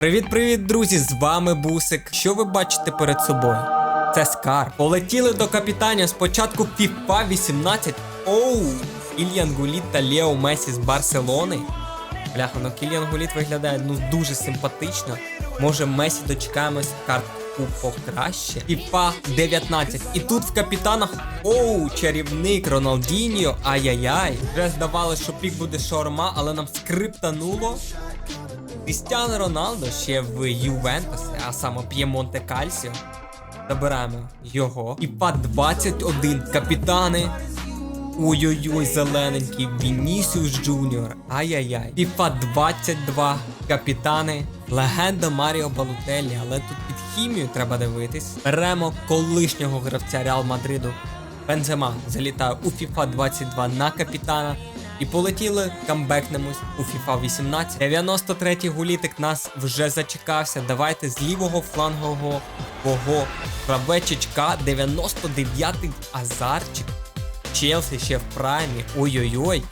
Привіт-привіт, друзі! З вами Бусик. Що ви бачите перед собою? Це скар. Полетіли до капітанів спочатку FIFA 18. Оу! Кільян Гуліт та Лео Месі з Барселони. Бляха, ну Кільян Гуліт виглядає ну дуже симпатично. Може Месі дочекаємось картку покраще. FIFA 19. І тут в капітанах. Оу, чарівник Роналдіньо. Ай-яй-яй. Вже здавалося, що пік буде шаурма, але нам скриптануло. Крістіано Роналдо ще в Ювентусі, а саме П'ємонте Кальсіо. Забираємо його. І па 21 капітани. Ой-ой-ой, зелененький Вінісіус Джуніор. Ай-яй-яй. FIFA 22 капітани. Легенда Маріо Балутелі, але тут під хімію треба дивитись. Беремо колишнього гравця Реал Мадриду. Бензема залітає у FIFA 22 на капітана. І полетіли, камбекнемось у FIFA 18. 93-й гулітик нас вже зачекався. Давайте з лівого флангового твого гравечечка. 99-й Азарчик. Челсі ще в праймі. Ой-ой-ой.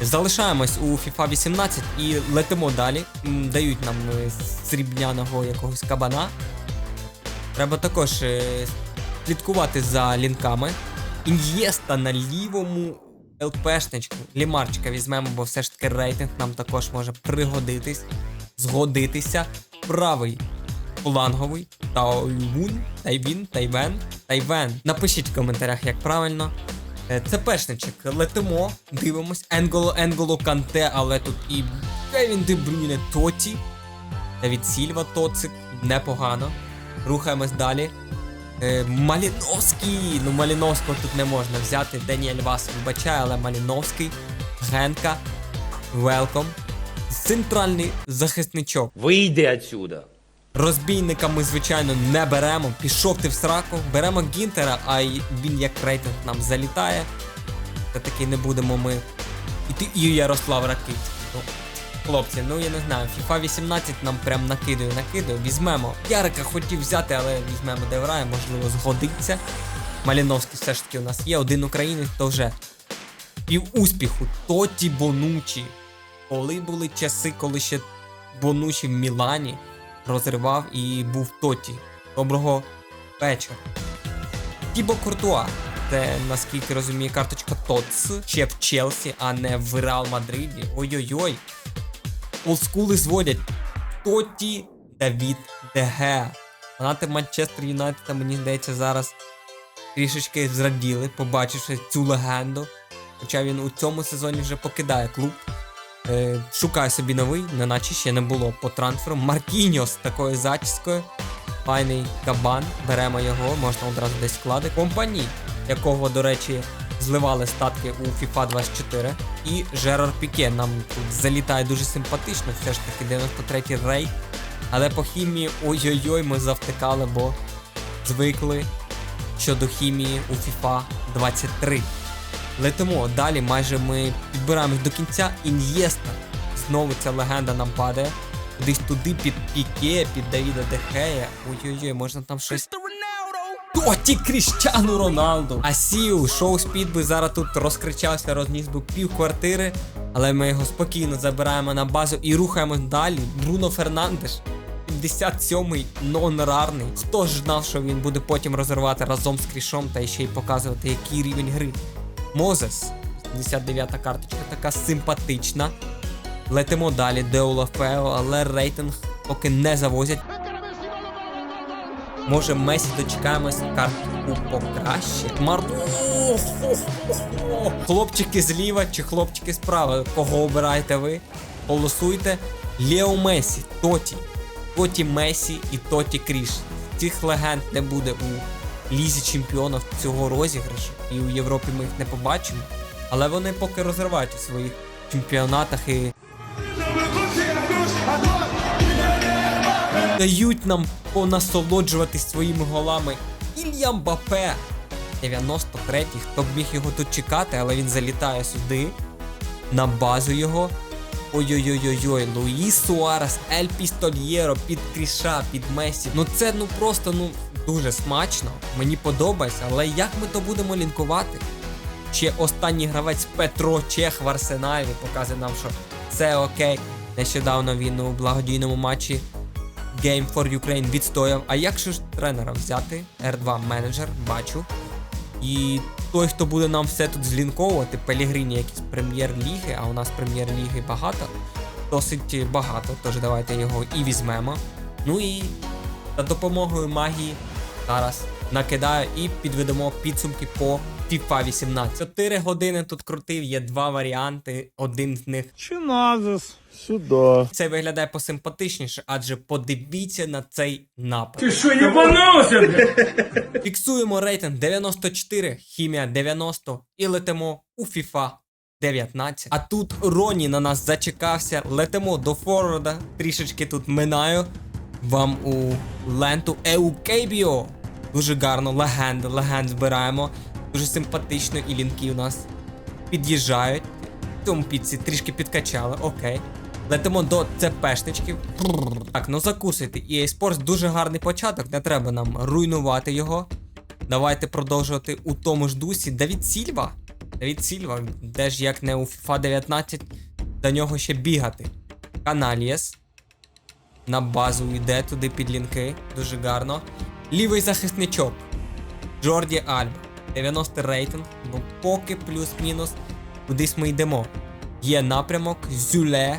Залишаємось у FIFA 18 і летимо далі. Дають нам е, срібняного якогось кабана. Треба також е, слідкувати за лінками. Ін'єста на лівому ЛПшничку. Лімарчика візьмемо, бо все ж таки рейтинг нам також може пригодитись, згодитися. Правий фланговий Тайвун, Тайвін, Тайвен, Тайвен. Напишіть в коментарях, як правильно. Е, Це пешничок. Летимо, дивимось. Енголо, Енголо Канте, але тут і Кевін Де Брюйне Тоті. Давід Сільва Тоцик. Непогано. Рухаємось далі. Е, Маліновський. Ну, Маліновського тут не можна взяти. Даніель вас вибачає, але Маліновський. Генка. Велком. Центральний захисничок. Выйди отсюда. Розбійника ми, звичайно, не беремо. Пішов ти в сраку. Беремо Гінтера, а він як рейтинг нам залітає. Та таки не будемо ми. І ти і Ярослав Ракит. Хлопці, ну я не знаю. FIFA 18 нам прям накидує, накидує. Візьмемо. Ярика хотів взяти, але візьмемо Деврая, можливо, згодиться. Маліновський все ж таки у нас є. Один українець, то вже пів успіху. Тоті Бонучі. Коли були часи, коли ще Бонучі в Мілані розривав і був Тоті. Доброго вечора. Тібо Куртуа. Це, наскільки розумію, карточка ТОЦ ще в Челсі, а не в Реал Мадриді. Ой-ой-ой. Олскули зводять. Тоті Давід Деге. Фанати Манчестер Юнайтед, мені здається, зараз трішечки зраділи, побачивши цю легенду. Хоча він у цьому сезоні вже покидає клуб. Е, шукає собі новий, неначе ще не було по трансферу. Маркіньо з такою зачіскою. Файний кабан. Беремо його, можна одразу десь вклади. Компані, якого, до речі, зливали статки у FIFA 24. І Жерар Піке нам тут залітає дуже симпатично, все ж таки 93-й рейд. Але по хімії ой-ой-ой, ми завтикали, бо звикли щодо хімії у FIFA 23. Летимо далі, майже ми підбираємось до кінця. Ін'єста. Знову ця легенда нам падає. Десь туди під Піке, під Давіда Дехея. Ой-ой-ой, можна там щось. Тоті Кріщану Роналду! А Сіу, шоу спід би зараз тут розкричався, розніс би пів квартири, але ми його спокійно забираємо на базу і рухаємось далі. Бруно Фернандеш. 57-й нон-рарний. Хто ж знав, що він буде потім розривати разом з крішом та ще й показувати, який рівень гри. Мозес, 79-та карточка, така симпатична. Летимо далі, Деула Фео, але рейтинг поки не завозять. Може, Месі дочекаємось картку покраще. Мар... О, хо, хо, хо. Хлопчики зліва чи хлопчики справа. Кого обираєте ви? Голосуйте. Лео Месі, Тоті. Тоті Месі і Тоті Кріш. Цих легенд не буде у лізі чемпіонів цього розіграшу. І у Європі ми їх не побачимо. Але вони поки розривають у своїх чемпіонатах і дають нам понасолоджуватись своїми голами. Ілья Мбапе. 93-й, хто б міг його тут чекати, але він залітає сюди, на базу його. Ой-ой-ой-ой-ой, Луїс Суарес, Ель Пістольєро, під Кріша, під Месі. Ну це ну просто ну дуже смачно. Мені подобається, але як ми то будемо лінкувати? Ще останній гравець Петро Чех в Арсеналі показує нам, що це окей. Нещодавно він у благодійному матчі Game for Ukraine відстояв. А як же ж тренера взяти? R2 менеджер, бачу. І той, хто буде нам все тут злінковувати, Пелігрині якісь прем'єр-ліги, а у нас прем'єр-ліги багато, досить багато, тож давайте його і візьмемо. Ну і за допомогою магії зараз накидаю і підведемо підсумки по FIFA 18. 4 години тут крутив, є два варіанти. Один з них Чи назис? Сюди. цей виглядає посимпатичніше, адже подивіться на цей напад. Что, ебанулся, блядь? Фіксуємо рейтинг 94, хімія 90 і летимо у FIFA 19. А тут Роні на нас зачекався. Летимо до форварда. Трішечки тут минаю. Вам у ленту Еукейбіо. Дуже гарно, легенди, легенд збираємо. Дуже симпатично, і лінки у нас під'їжджають. В цьому піці трішки підкачали, окей. Летимо до ЦПшничків. Так, ну закусуйте. EA Sports дуже гарний початок, не треба нам руйнувати його. Давайте продовжувати у тому ж дусі. Давід Сільва. Давід Сільва, де ж як не у FIFA 19, до нього ще бігати. Каналієс. На базу йде туди під лінки. Дуже гарно. Лівий захисничок. Джорді Альба. 90 рейтинг. Ну поки плюс-мінус. Кудись ми йдемо. Є напрямок, Зюле.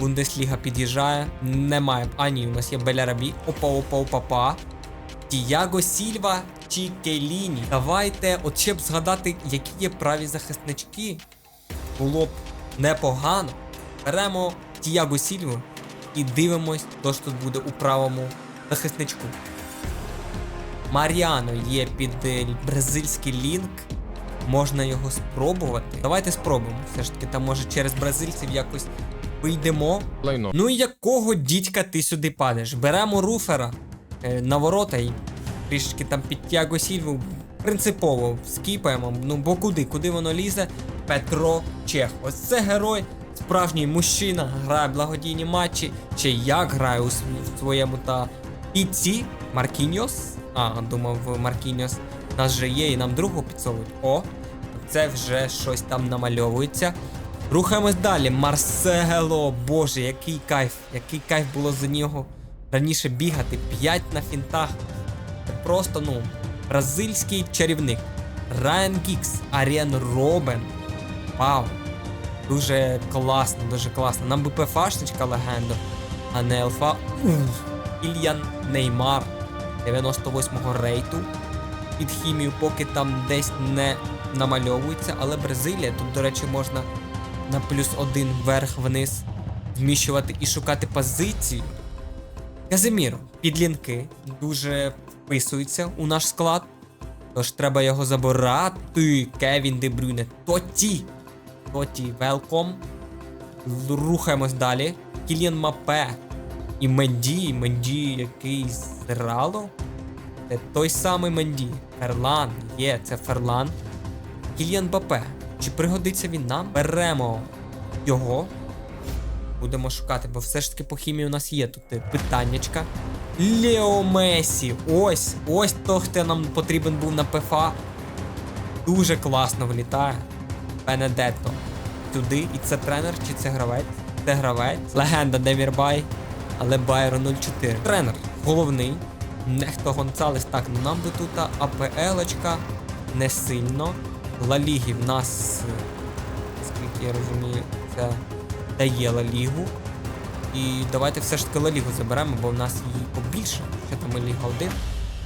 Бундесліга під'їжджає. Немає. А ні, у нас є Белярабі. Опа, опа, опа, па. Тіяго Сільва чи Кейліні. Давайте, от ще б згадати, які є праві захиснички. Було б непогано. Беремо Тіяго Сільву і дивимось, хто ж тут буде у правому захисничку. Маріано є під е, бразильський лінк. Можна його спробувати. Давайте спробуємо. Все ж таки, там може через бразильців якось вийдемо. Лайно. Ну і якого дідька ти сюди падаєш? Беремо руфера е, на ворота і трішки там під Тяго Сільву принципово скіпаємо. Ну бо куди? Куди воно лізе? Петро Чех. Ось це герой, справжній мужчина, грає благодійні матчі. Чи як грає у своєму та піці Маркіньос? А, думав, Маркіньос. Нас же є і нам другу підсовують. О, це вже щось там намальовується. Рухаємось далі. Марсело, боже, який кайф, який кайф було за нього раніше бігати. 5 на фінтах. Це просто, ну, бразильський чарівник. Райан Гікс, Аріан Робен. Вау. Дуже класно, дуже класно. Нам би ПФшничка легенда, а не ЛФ. Уф. Ільян Неймар 98-го рейту. Під хімію, поки там десь не намальовується, але Бразилія, тут, до речі, можна на плюс один вверх-вниз вміщувати і шукати позиції. Казиміро, підлінки дуже вписується у наш склад. Тож треба його забирати. Кевін Де Брюне. Тоті. Тоті, велком. Рухаємось далі. Кіліан Мапе. І Менді, Менді який з Рало. Це той самий Менді. Ферлан. Є, це Ферлан. Кіліан Бапе. Чи пригодиться він нам? Беремо його. Будемо шукати, бо все ж таки по хімії у нас є тут питаннячка. Лео Месі. Ось, ось то, хто нам потрібен був на ПФА. Дуже класно влітає. Бенедетто. Туди. І це тренер, чи це гравець? Це гравець. Легенда Демірбай. Але Байро 04. Тренер головний. Нехто Гонцалес. Так, ну нам би тут АПЛочка не сильно. Ла Ліги в нас, скільки я розумію, це дає Ла Лігу. І давайте все ж таки Ла Лігу заберемо, бо в нас її побільше. Що там Ліга 1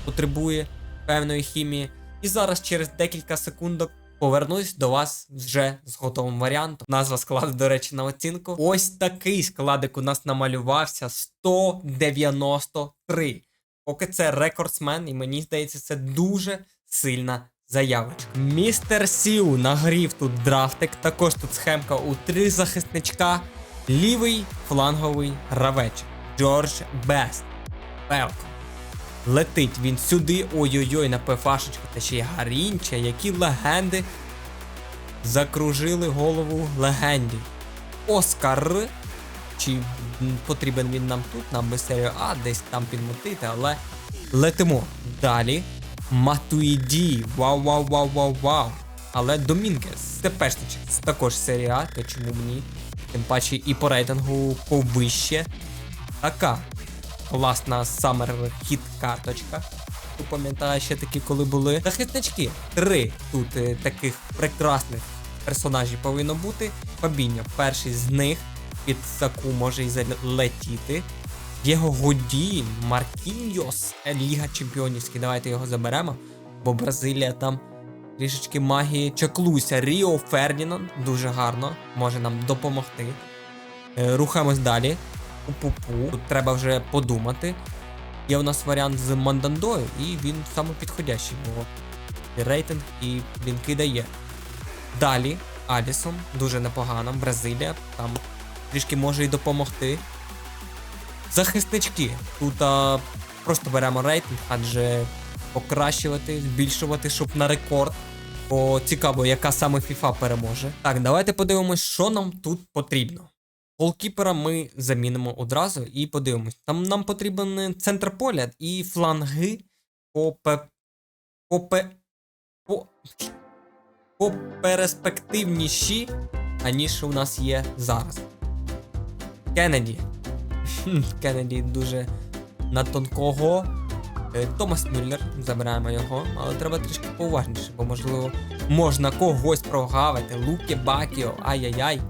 потребує певної хімії. І зараз через декілька секундок повернусь до вас вже з готовим варіантом. Назва складу, до речі, на оцінку. Ось такий складик у нас намалювався 193. Поки це рекордсмен, і мені здається, це дуже сильна заявочка. Містер Сіу нагрів тут драфтик. Також тут схемка у три захисничка. Лівий фланговий гравеч. Джордж Бест. Велком. Летить він сюди. Ой-ой-ой, на ПФашечку. Та ще й Гарінча, які легенди закружили голову легенді. Оскар. Чи потрібен він нам тут, нам би серію А, десь там підмотити, але летимо. Далі. Матуїді. Вау, вау, вау, вау, вау. Але Домінкес. Тепешничек. Це також серія А, то чому б ні? Тим паче і по рейтингу повище. Така. Класна Summer Hit карточка. Хто пам'ятає ще такі, коли були. Захиснички. Три тут е, таких прекрасних персонажів повинно бути. Фабіньо, перший з них під Саку може і залетіти. Єго Годін, Маркіньос, Ліга Чемпіонівський. Давайте його заберемо. Бо Бразилія там трішечки магії чаклуся. Ріо Фердінанд дуже гарно, може нам допомогти. Е, Рухаємось далі. Пу-пу-пу. Тут треба вже подумати. Є у нас варіант з Мандандою, і він саме підходящий, і рейтинг і блінки дає. Далі Алісон, дуже непогано. Бразилія, там трішки може і допомогти. Захиснички. Тут а, просто беремо рейтинг, адже покращувати, збільшувати, щоб на рекорд. Бо цікаво, яка саме FIFA переможе. Так, давайте подивимось, що нам тут потрібно. Голкіпера ми замінимо одразу і подивимось. Там нам потрібен центр поля і фланги по пе... по пе... по... по перспективніші, аніж у нас є зараз. Кеннеді. Кеннеді дуже на тонкого. Е, Томас Мюллер, забираємо його, але треба трішки поуважніше, бо можливо можна когось прогавити. Луке Бакіо, ай-яй-яй.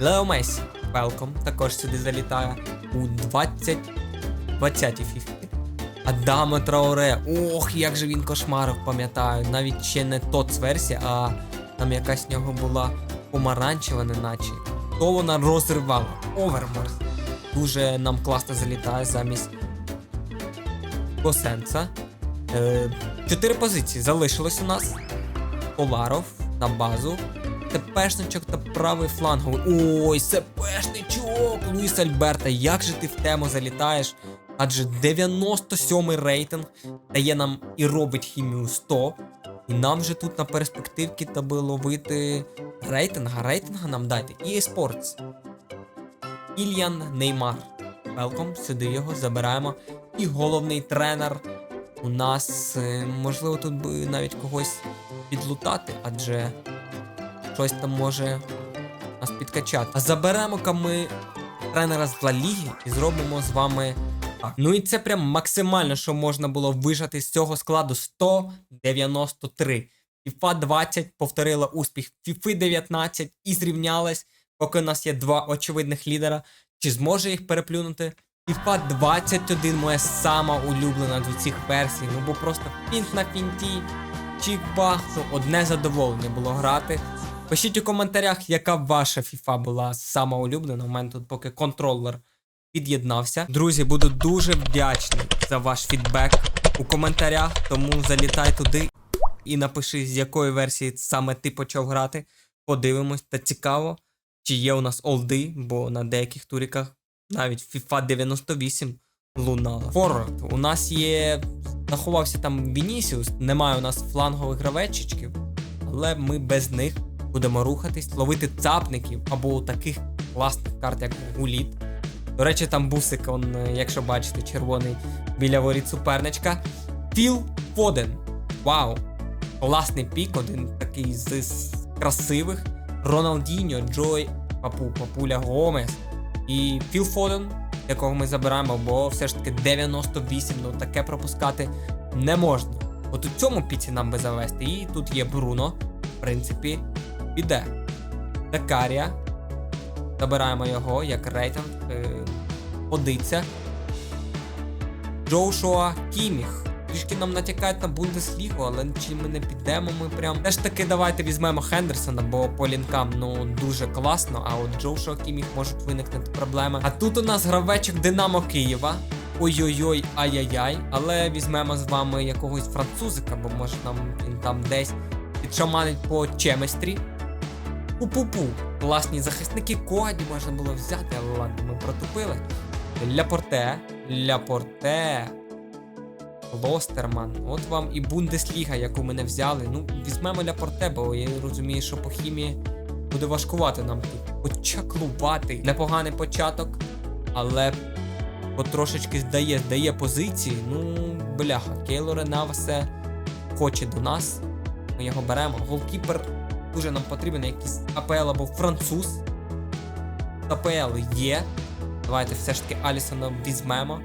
Лео Месі, Велком, також сюди залітає у 20 20 фіфі. Адаме Трауре, ох, як же він кошмарив, пам'ятаю. Навіть ще не ТОЦ версія, а там якась в нього була помаранчева, неначе. То вона розривала. Оверморс. Дуже нам класно залітає замість Косенца. Е, чотири позиції залишилось у нас. Поларов на базу. ТПшничок та правий фланговий. Ой, СПшничок! Луїс Альберта, як же ти в тему залітаєш? Адже 97-й рейтинг дає нам і робить хімію 100. І нам же тут на перспективки треба ловити рейтинга. Рейтинга нам дайте. І eSports. Ільян Неймар. Велком, сюди його забираємо. І головний тренер у нас, е, можливо, тут би навіть когось підлутати, адже щось там може нас підкачати. А заберемо-ка ми тренера з Ла Ліги і зробимо з вами так. Ну і це прям максимально, що можна було вижати з цього складу 193. FIFA 20 повторила успіх FIFA 19 і зрівнялась, поки у нас є два очевидних лідера. Чи зможе їх переплюнути? FIFA 21 моя сама улюблена з усіх версій. Ну бо просто фінт на фінті, чік-бах, одне задоволення було грати. Пишіть у коментарях, яка ваша FIFA була сама улюблена. У мене тут поки контролер під'єднався. Друзі, буду дуже вдячний за ваш фідбек у коментарях, тому залітай туди і напиши, з якої версії саме ти почав грати. Подивимось, та цікаво, чи є у нас олди, бо на деяких туріках навіть FIFA 98 лунала. Форвард. У нас є. Заховався там Вінісіус, немає у нас флангових гравечичків, але ми без них будемо рухатись, ловити цапників або таких класних карт, як Гуліт. До речі, там бусик, он, е, якщо бачите, червоний біля воріт суперничка. Філ Фоден. Вау! Класний пік, один такий з, з красивих. Роналдіньо, Джой, Папу, Папуля Гомес. І Філ Фоден, якого ми забираємо, бо все ж таки 98, ну таке пропускати не можна. От у цьому піці нам би завести. І тут є Бруно, в принципі, піде. Дакарія. Забираємо його як рейтинг. Е, Подиться. Джоушуа Кіміх. Трішки нам натякають на Бундеслігу, але чи ми не підемо, ми прям. Теж таки давайте візьмемо Хендерсона, бо по лінкам ну дуже класно. А от Джоушуа Кіміх можуть виникнути проблеми. А тут у нас гравечок Динамо Києва. Ой-ой-ой, ай-яй-яй. Але візьмемо з вами якогось французика, бо може нам він там десь підшаманить по чеместрі. Пу-пу-пу. Класні захисники коді можна було взяти, але ладно, ми протупили. Ляпорте. Ляпорте. Лостерман. От вам і Бундесліга, яку ми не взяли. Ну, візьмемо Ляпорте, бо я розумію, що по хімії буде важкувати нам тут. Почаклувати. Непоганий початок, але потрошечки здає, здає позиції. Ну, бляха, Кейлоре Навасе хоче до нас. Ми його беремо. Голкіпер дуже нам потрібен якийсь АПЛ або француз. АПЛ є. Давайте все ж таки Алісона візьмемо.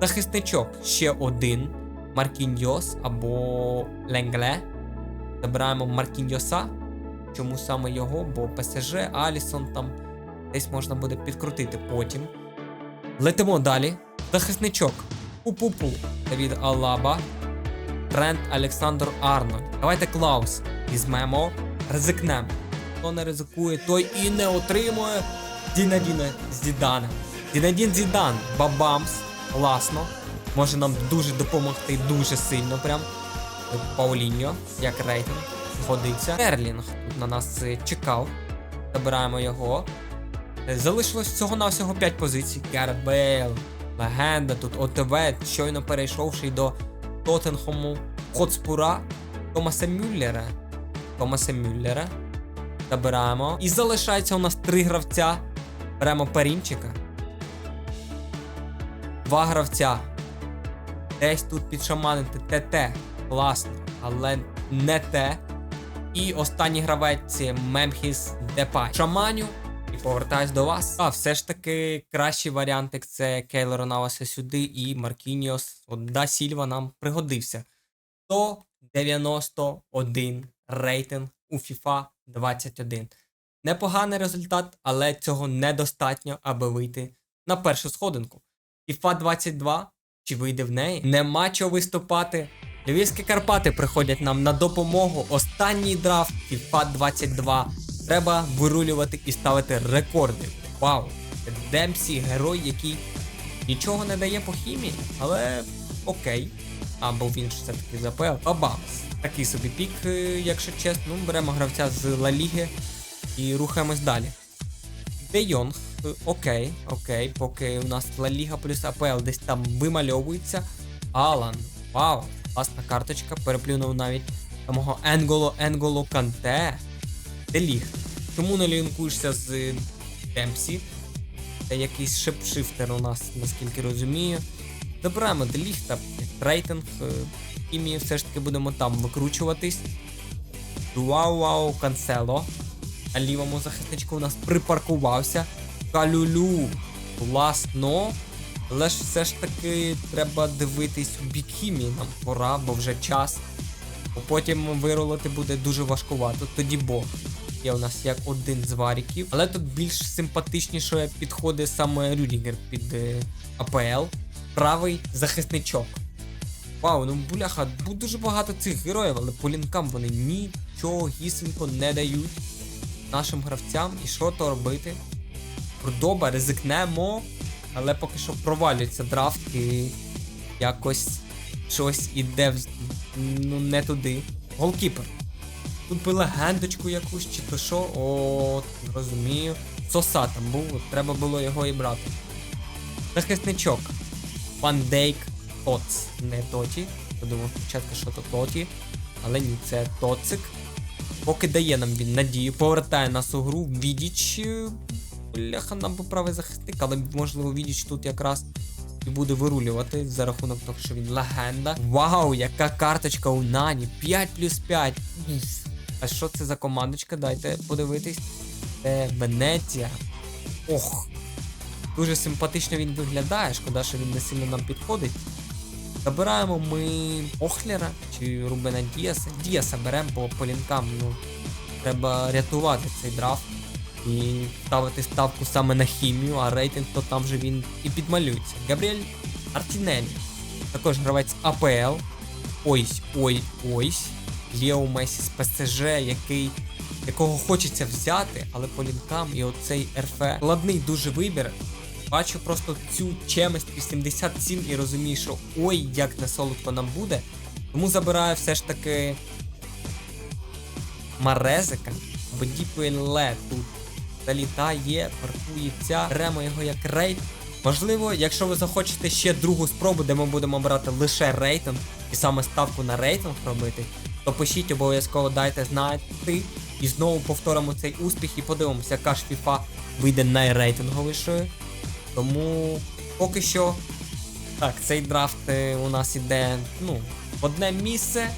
Захисничок ще один. Маркіньос або Ленгле. Забираємо Маркіньоса. Чому саме його? Бо ПСЖ, Алісон там десь можна буде підкрутити потім. Летимо далі. Захисничок. Пу-пу-пу. Давід Алаба. Трент Олександр Арнольд. Давайте Клаус візьмемо. Ризикнемо. Хто не ризикує, той і не отримує. Дінадіна Зідана. Дінадін Зідан. Бабамс. Класно. Може нам дуже допомогти, дуже сильно прям. Пауліньо, як рейтинг. Годиться. Ерлінг тут на нас е, чекав. Забираємо його. Е, Залишилось всього-навсього 5 позицій. Гарет Бейл, легенда тут ОТВ, щойно перейшовши до Тоттенхому Хотспура Томаса Мюллера. Томаса Мюллера. Забираємо. І залишається у нас три гравця. Беремо Перімчика. Два гравця. Десь тут підшаманити ТТ. Класно, але не те. І останній гравець Мемхіс Депай. Шаманю і повертаюсь до вас. А все ж таки кращий варіантик це Кейлор Наваса сюди і Маркініос. От Да Сільва нам пригодився. 191 рейтинг у FIFA 21. Непоганий результат, але цього недостатньо, аби вийти на першу сходинку. FIFA 22, чи вийде в неї? Нема чого виступати. Львівські Карпати приходять нам на допомогу. Останній драфт FIFA 22. Треба вирулювати і ставити рекорди. Вау! Це Демсі, герой, який нічого не дає по хімії, але окей. Або він ж все-таки ЗПЛ. Бабамс. Такий собі пік, е, якщо чесно. Ну, беремо гравця з Ла Ліги і рухаємось далі. Де Йонг, е, окей, окей, поки у нас Ла Ліга плюс АПЛ десь там вимальовується. Алан, вау, класна карточка, переплюнув навіть самого Енголо Енголо Канте. Де ліг? Чому не лінкуєшся з Демпсі? Це якийсь шепшифтер у нас, наскільки розумію. Забираємо Деліхта, рейтинг. е, Хімії все ж таки будемо там викручуватись. Вау вау канцело. На лівому захисничку у нас припаркувався. Калюлю. Класно. Але ж все ж таки треба дивитись у бік хімії нам пора, бо вже час. Потім виролити буде дуже важкувато. Тоді Бог. Є у нас як один з варіків. Але тут більш симпатичніше підходить саме Рюдігер під е, АПЛ. Правий захисничок. Вау, ну бляха, бу- дуже багато цих героїв, але по лінкам вони нічого гісенько не дають нашим гравцям. І що то робити? Продоба, ризикнемо, але поки що провалюється драфт і якось щось іде в... ну, не туди. Голкіпер. Тут легендочку якусь чи то що, о, розумію. Соса там був, треба було його і брати. Захисничок. Ван Дейк Тоц. Не Тоті. Подумав спочатку, що то Тоті. Але ні, це Тоцик. Поки дає нам він надію, повертає нас у гру. Відіч. е, Бляха, нам би правий захисник, але можливо Відіч тут якраз і буде вирулювати за рахунок того, що він легенда. Вау, яка карточка у Нані! 5 плюс 5. А що це за командочка? Дайте подивитись. Це Венеція. Ох. Дуже симпатично він виглядає, шкода, що він не сильно нам підходить. Забираємо ми Охлера чи Рубена Діаса. Діаса беремо по, по лінкам. Ну, треба рятувати цей драфт і ставити ставку саме на хімію, а рейтинг то там же він і підмалюється. Габріель Артінелі. Також гравець АПЛ. Ось, ой, ось. Лео Месі з ПСЖ, який, якого хочеться взяти, але по лінкам і оцей РФ. Складний дуже вибір. Бачу просто цю чемність 87 і розумію, що ой, як не солодко нам буде. Тому забираю все ж таки Марезика, бо тут залітає, паркується, беремо його як рейд. Можливо, якщо ви захочете ще другу спробу, де ми будемо брати лише рейтинг і саме ставку на рейтинг робити, то пишіть обов'язково дайте знати. І знову повторимо цей успіх і подивимося, яка ж FIFA вийде найрейтинговішою. Тому поки що. Так, цей драфт е, у нас іде, ну, в одне місце,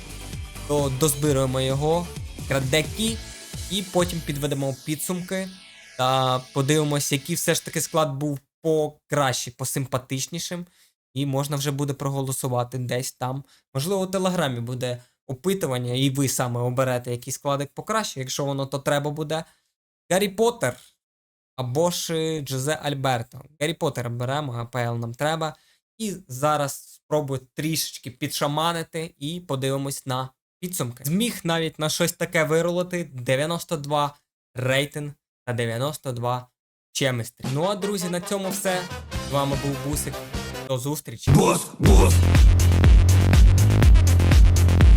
то дозбируємо його, крадеки, і потім підведемо підсумки та подивимося, який все ж таки склад був покраще, посимпатичнішим. і можна вже буде проголосувати десь там. Можливо, у Телеграмі буде опитування, і ви саме оберете, який складик покраще, якщо воно то треба буде. Гаррі Поттер або ж е, Джозе Альберто. Гаррі Поттер беремо, АПЛ нам треба. І зараз спробую трішечки підшаманити і подивимось на підсумки. Зміг навіть на щось таке вирулити 92 рейтинг та 92 чемистрі. Ну а друзі, на цьому все. З вами був Бусик. До зустрічі. Босс, босс.